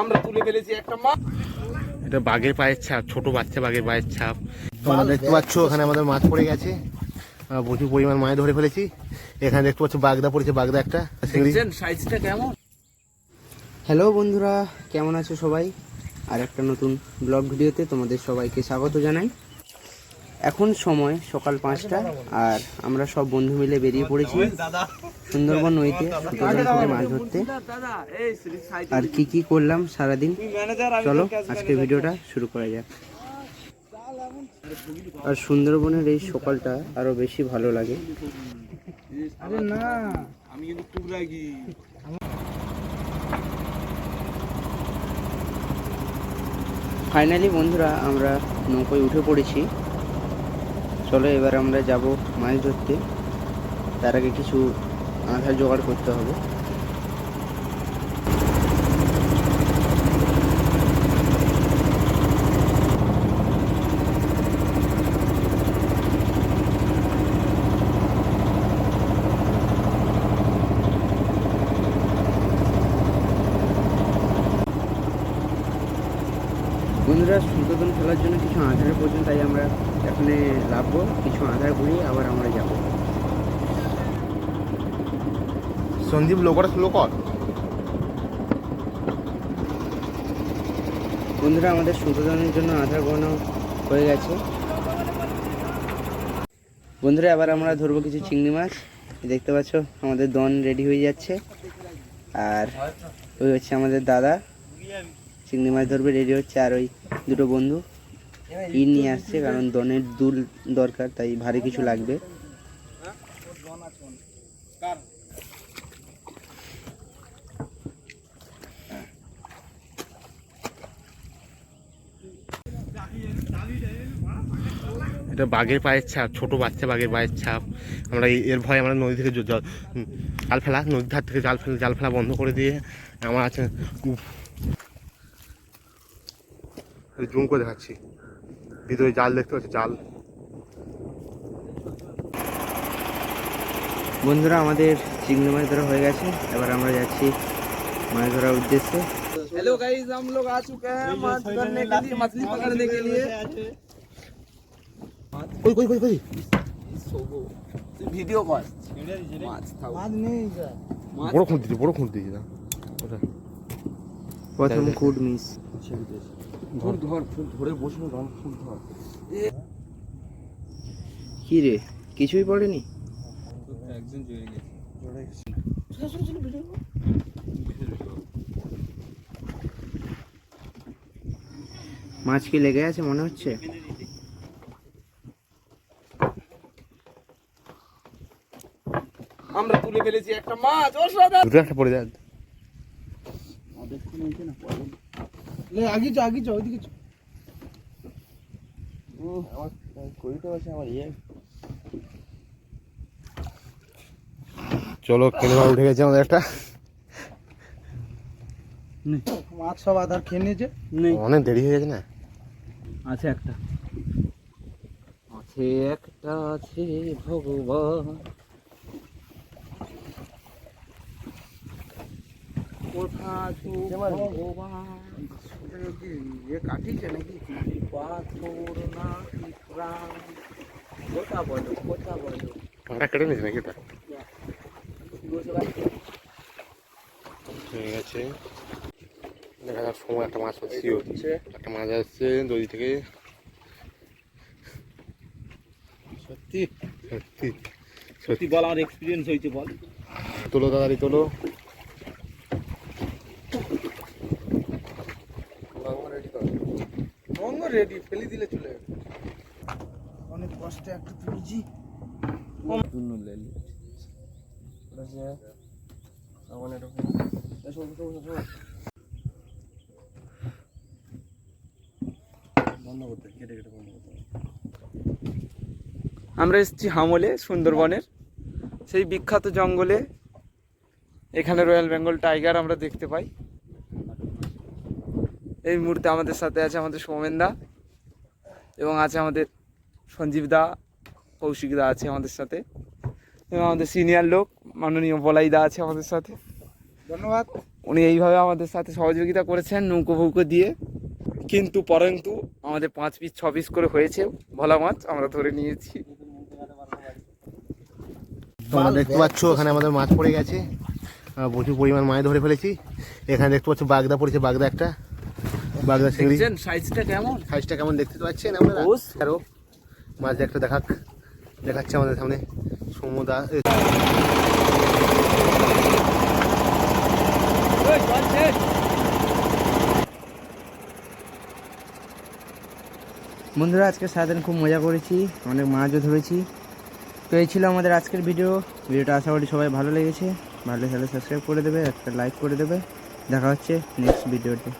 আমরা তুলে ফেলেছি একটা মাছ এটা বাঘের পায়ের ছাপ ছোট বাচ্চা বাঘের পায়ের ছাপ। তোমরা দেখতে পাচ্ছ ওখানে আমাদের মাছ পড়ে গেছে। প্রচুর পরিমাণ মাছ ধরে ফেলেছি। এখানে দেখতে পাচ্ছ বাগদা পড়েছে বাগদা একটা দেখছেন সাইজটা কেমন? হ্যালো বন্ধুরা কেমন আছো সবাই? আর একটা নতুন ব্লগ ভিডিওতে তোমাদের সবাইকে স্বাগত জানাই। এখন সময় সকাল পাঁচটা আর আমরা সব বন্ধু মিলে বেরিয়ে পড়েছি সুন্দরবন নদীতে থেকে মাছ ধরতে। আর কি কি করলাম সারাদিন? চলো আজকের ভিডিওটা শুরু করা যাক। আর সুন্দরবনের এই সকালটা আরও বেশি ভালো লাগে। না। আমি কিন্তু ফাইনালি বন্ধুরা আমরা নৌকোয় উঠে পড়েছি। চলো এবার আমরা যাব মাছ ধরতে। তার আগে কিছু আধার জোগাড় করতে হবে। বন্ধুরা সুন্দরবন খেলার জন্য কিছু আধারের প্রয়োজন তাই আমরা এখানে লাভবো কিছু আধার ঘুরিয়ে আবার আমরা যাব। সন্দীপ লোকরা স্লো কর। বন্ধুরা আমাদের সুন্দরবনের জন্য আধার বানানো হয়ে গেছে। বন্ধুরা আবার আমরা ধরবো কিছু চিংড়ি মাছ। দেখতে পাচ্ছ আমাদের দন রেডি হয়ে যাচ্ছে। আর ওই হচ্ছে আমাদের দাদা। চিংড়ি মাছ ধরবে, রেডি হচ্ছে। আর ওই দুটো বন্ধু, ই নিয়ে আসছে, কারণ দনের দুল দরকার, তাই ভারী কিছু লাগবে। এটা বাঘের পায়ের ছাপ, ছোট বাচ্চা বাঘের পায়ের ছাপ। আমরা এর ভয়ে আমরা নদী থেকে জাল ফেলা, নদীর ধার থেকে জাল ফেলা জাল ফেলা বন্ধ করে দিয়ে, আমার আছে জুম করে দেখাচ্ছি ভিতরে জাল দেখতে পাচ্ছি জাল বন্ধুরা আমাদের চিংড়ি মাছ ধরা হয়ে গেছে এবার আমরা যাচ্ছি মাছ ধরার উদ্দেশ্যে हेलो गाइस हम लोग आ चुके हैं माछ करने के लिए मछली पकड़ने के लिए কই কই কই কই ভিডিও কর মাছ থাও বড় খুঁত দিয়েছি বড় খুঁত দিয়েছি না ওটা প্রথম খুড মিস ধর ধর ফুল ধরে বসবো ধর ফুল ধর। কি রে? কিছুই পড়েনি? মাছ কি লেগে আছে মনে হচ্ছে? আমরা তুলে ফেলেছি একটা মাছ অসাধারণ। দুটো একটা পড়ে যায়। লে আগে চো। আগে ওইদিকে চো চলো খেলে ভালো উঠে গেছে আমাদের একটা। মাছ সব আধার খেয়ে নিয়েছে। অনেক দেরি হয়ে গেছে না? আছে একটা। আছে একটা আছে ভগবান। কোথা ইয়ে নাকি না কেটে নাকি দেখা যাক সময় একটা মাছ হচ্ছে একটা মাছ আসছে থেকে সত্যি সত্যি সত্যি বল আমার এক্সপিরিয়েন্স হয়েছে বল তোলো দাদারি তোলো রেডি ফেলে দিলে চলে যাবে। অনেক কষ্টে একটা তুলেছি আমরা এসেছি হামলে সুন্দরবনের। সেই বিখ্যাত জঙ্গলে এখানে রয়্যাল বেঙ্গল টাইগার আমরা দেখতে পাই। এই মুহূর্তে আমাদের সাথে আছে আমাদের সৌমেন দা এবং আছে আমাদের সঞ্জীব দা কৌশিক দা আছে আমাদের সাথে। এবং আমাদের সিনিয়র লোক মাননীয় বলাই দা আছে আমাদের সাথে। ধন্যবাদ। উনি এইভাবে আমাদের সাথে সহযোগিতা করেছেন নৌকো ফৌকো দিয়ে। কিন্তু পরন্তু আমাদের পাঁচ পিস ছ পিস করে হয়েছে। ভোলা মাছ আমরা ধরে নিয়েছি। তোমরা দেখতে পাচ্ছ ওখানে আমাদের মাছ পড়ে গেছে। প্রচুর পরিমাণ মাছ ধরে ফেলেছি। এখানে দেখতে পাচ্ছ বাগদা পড়েছে বাগদা একটা। বাগদা চিংড়ি দেখছেন? সাইজটা কেমন? সাইজটা কেমন দেখতে তো পাচ্ছেন আপনারা? ওস। মাছ একটা দেখাক। দেখাচ্ছে আমাদের সামনে সমুদা। বন্ধুরা আজকে সারাদিন খুব মজা করেছি অনেক মাছও ধরেছি। তো এই ছিল আমাদের আজকের ভিডিও। ভিডিওটা আশা করি সবাই ভালো লেগেছে। ভালো লাগলে সাবস্ক্রাইব করে দেবে একটা লাইক করে দেবে। দেখা হচ্ছে নেক্সট ভিডিওতে